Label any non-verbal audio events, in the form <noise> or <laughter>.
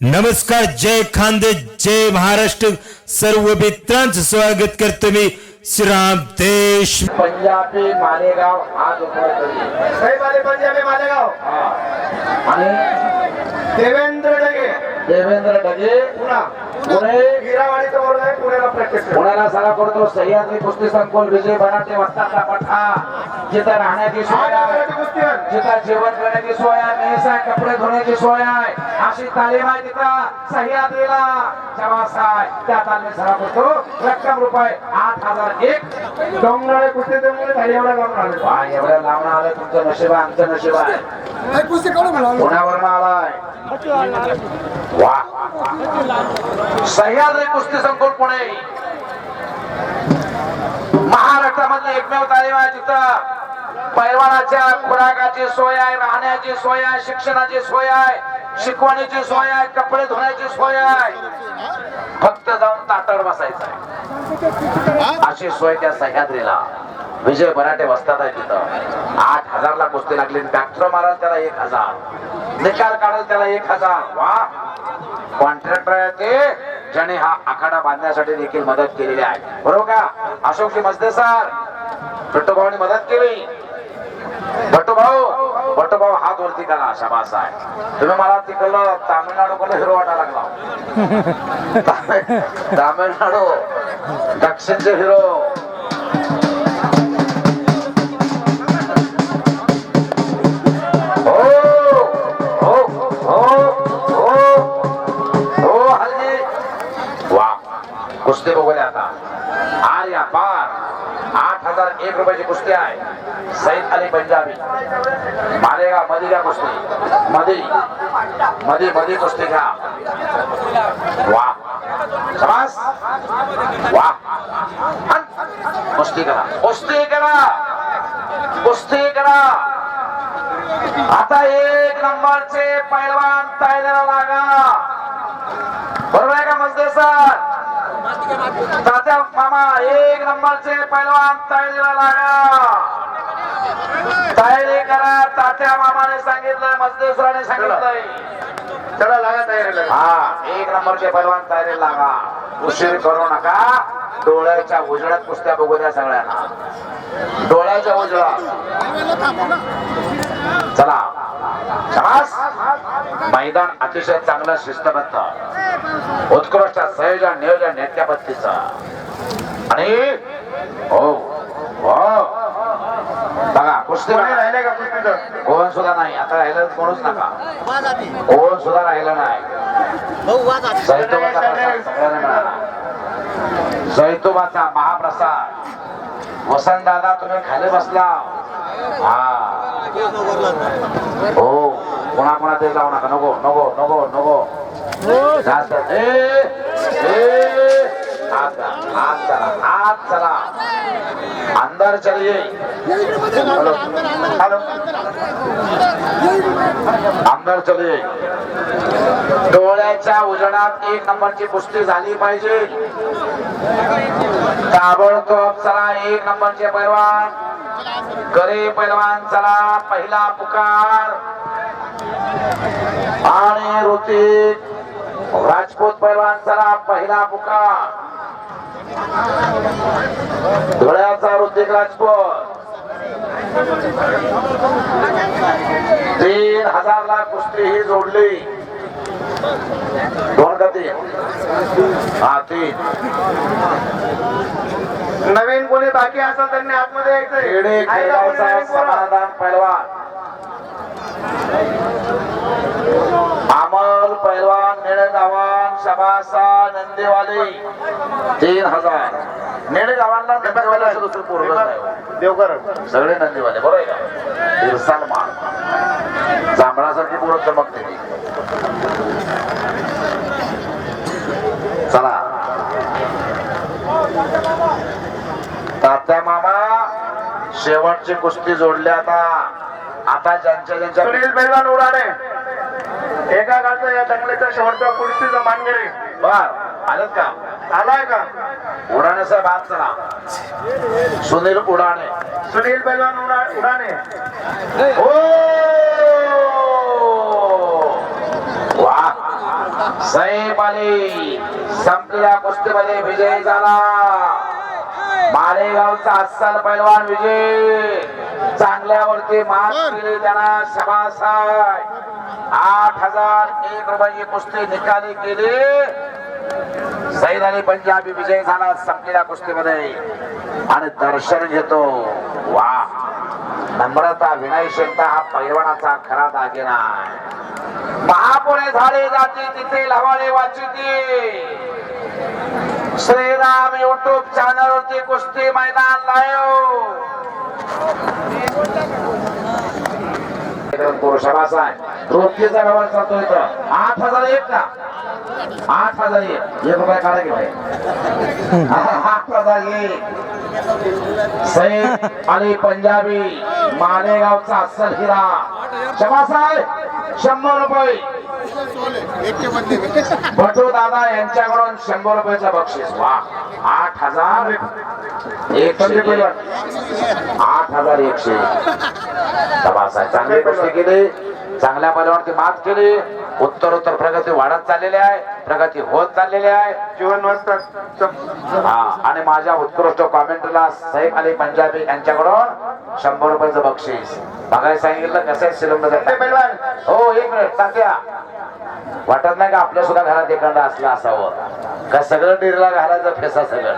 नमस्कार जय खानदे जय महाराष्ट्र. सर्व मित्रांचं स्वागत करतो मी श्रीराम देश. पंजाबी मालेगाव हा जो करी साहेब आले पंजाबी मालेगाव. आणि देवेंद्र देवेंद्र डगे पुण्याला सराव करतो सह्याद्री कुस्ती संकुल विजय बनाटे वस्तादला पठा. जिथं राहण्याची सोय आहे. जिथं जेवण करण्याची सोय आहे. मेस आहे कपडे धुण्याची सोय आहे. अशी तालीम आहे तिथं. सह्याद्रीला जवास आहे त्या तालीम सराव करतो. रक्कम रुपये आठ हजार एक. डोंगराळे कुस्ती त्यामुळे खाली एवढा लावून आले. वा, एवढं लावणं आलं तुमचं नशीब आहे आमचं नशीब आहे. पुण्यावरून आलाय? वा. सह्याद्री कुस्ती संकुल पुणे. महाराष्ट्रामधली एकमेव तालीम आहे तिथं. पैलवानाच्या खुराकाची सोय आहे राहण्याची सोय आहे शिक्षणाची सोय आहे. शिकवण्याची सोय आहे कपडे धुण्याची सोय आहे. फक्त जाऊन ताटावर बसायचं आहे. अशी सोय त्या सह्याद्रीला. विजय बराटे बसतात आहे तिथं. आठ हजारला कुस्ती लागली डॉक्टर माराल त्याला एक हजार. निकाल काढाल त्याला एक हजार. वा. कॉन्ट्रॅक्टर आहे ते ज्याने हा आखाडा बांधण्यासाठी देखील मदत केलेली आहे. बरोबर का? अशोकजी मजदे सर भट्टूभाऊनी मदत केली. भट्टूभाऊ भट्टूभाऊ हात वरती करा शाबास आहे तुम्ही मला तिकडलं तामिळनाडू कडलं हिरो वाटायला लागला. <laughs> तामिळ- तामिळनाडू दक्षिणचे हिरो आठ हजार एक रुपयाची कुस्ती आहे. सईद अली पंजाबी. मालेगाव मधी घ्या कुस्ती. मधी मधी मधी कुस्ती घ्या. वा. वा. कुस्ती करा. कुस्ती करा. कुस्ती करा. आता एक नंबरचे पैलवान तायला लागा. बरोबर आहे का मजदे सर तात्या मामा एक नंबरचे पैलवान तयारीला लागा तयारी करा तात्या मामाने सांगितलंय मजदे सरांनी सांगितलंय. चला लागा तयारीला. हा एक नंबरचे पैलवान तयारीला लागा. उशीर करू नका. डोळ्याच्या उजळ्यात कुस्त्या बघू द्या सगळ्यांना. डोळ्याच्या उजळ्यात. चला. मैदान अतिशय चांगलं शिस्तबद्ध उत्कृष्ट संयोजन नियोजन नेत्या पद्धतीचं. आणि हो हो. बघा कुस्ती. राहिले का कुस्तीचं? कोण सुद्धा नाही. आता राहिलं कोणच नका. कोण सुद्धा राहिलं नाही. सैतोबाचा महाप्रसाद. वसंत दादा तुम्ही खाली बसला हा. हो कोणा कोणा ते जाऊ नका नको नको नको नको. हात हात करा, हात चला अंदर चलिए अंदर चलिए डोळ्याच्या उजेडात एक नंबरची कुस्ती झाली पाहिजे. ताबडतोब चला एक नंबरचे पैलवान. गरे पैलवान चला पहिला पुकार. आणि ऋतिक राजपूत पैलवान चला पहिला पुकार. धुळ्याचा ऋतिक राजपूत. तीन हजार ला कुस्ती ही जोडली. दोन का तीन हा तीन नवीन कोणी बाकी असेल त्यांनी आतमध्ये यायचं खेडे आहे का कोणी खेळगावचा नवीन पोरं? समाधान पैलवान. अमल पैलवान निळगावान शबासा नंदेवाले तीन हजार. निळगावांना नंदेवाले असं दुसरं पोरगं नाही. देवकर. सगळे नंदीवाले बरोबर आहे का? इरसाल मान जांभळासारखी पोरं चमकते ती. चला तात्या मामा शेवटची कुस्ती जोडली आता. आता ज्यांच्या ज्यांच्या सुनील पैलवान उडाणे एका गावचा या दंगलीचा शेवटचा कुस्तीचा मानगिरी. बर आलं का? आलाय का? उडाणे साहेब आज चला. सुनील उडाणे सुनील पैलवान उडा- उडाणे हो! वा! सैफ अली संपलेल्या कुस्तीमध्ये विजय झाला. मालेगावचा अस्सल पैलवान विजय. चांगल्यावरती मात केली त्यांना शबास आहे. आठ हजार एक रुपयाची कुस्ती निकाली केली सैद अली पंजाबी विजय झाला संपलेल्या कुस्तीमध्ये. आणि दर्शन घेतो. वा. नम्रता विनय शिंता हा पैलवानाचा खरा दागिना आहे. महापुणे झाले जाते तिथे लवाळे वाचिते श्रीराम युट्यूब चॅनल वरती कुस्ती मैदान लाईव्ह पुरुषाभास आहे व्यवहार चालतो इथं. आठ हजार एक का? आठ हजार एक. एक रुपया काढा की भाई आठ हजार एक. सैद अली पंजाबी मालेगावचा अस्सल हिरा क्षमा साहेब शंभर रुपये. भटू दादा यांच्याकडून शंभर रुपयाचं बक्षीस. वा आठ हजार एकशे आठ हजार एकशे चांगली गोष्टी केली. चांगल्या पदावरती मात केली. उत्तर उत्तर प्रगती वाढत चाललेली आहे. प्रगती होत चाललेली आहे. जीवन हा आणि माझ्या उत्कृष्ट कॉमेंटला सैफ अली पंजाबी यांच्याकडून शंभर रुपयाचं बक्षीस. बघायला सांगितलं कसं आहे सिलेंडर हो एक मिनिट टाक्या. वाटत नाही का आपल्या सुद्धा घरात एखादा असला असावं. का सगळं डिरला घालायचं फेसा सगळं?